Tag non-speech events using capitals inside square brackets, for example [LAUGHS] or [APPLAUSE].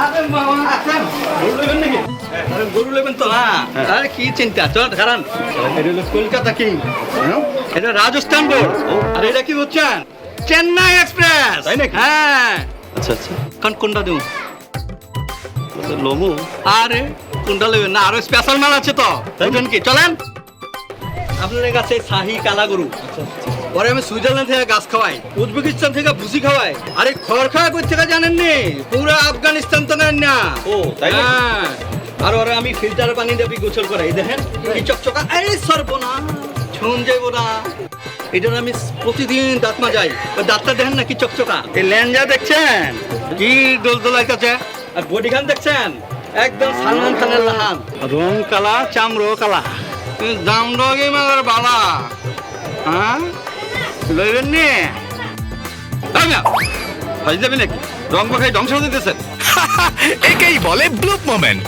আরে গরু নেবেন নাকি? আরে গরু নেবেন তো না। আরে কি চিন্তা? চল কারণ এটা হলো কলকাতা কিং। এটা রাজস্থান বোর্ড আর এটা কি চেন্নাই এক্সপ্রেস। তাই নাকি? হ্যাঁ। আচ্ছা আচ্ছা। কোন কোনটা দেবো? লোমো। আরে কোনটা নেবেন? না আরও স্পেশাল মাল আছে তো। বুঝলেন কি? চলেন। আপনাদের কাছে শাহি কালা গরু পরে আমি সুইজারল্যান্ড থেকে গাছ খাওয়াই উজবেকিস্তান থেকে ভুসি খাওয়াই আরে খড় খাওয়া থেকে জানেন নি পুরো আফগানিস্তান তো নেন না। ও, তাই হ্যাঁ। আর ওরা আমি ফিল্টার পানি দিয়ে গোসল করাই। দেখেন কি চকচকা। এই সর্বনা ছুন যাইব না। এটার আমি প্রতিদিন দাঁত মাজাই। ওই দাঁতটা দেখেন না কি চকচকা। এই ল্যাঞ্জা দেখছেন? কি দোল দোলাইতেছে আর বডি খান দেখছেন? একদম সালমান খানের লাহান। রং কালা চামড়ো কালা। দাম ডগে মাগার বালা হ্যাঁ? লইবেন নি? ভাই যাবে নাকি? রং মাখাই ধ্বংস দিতেছেন। [LAUGHS] একেই বলে ব্লুপ মোমেন্ট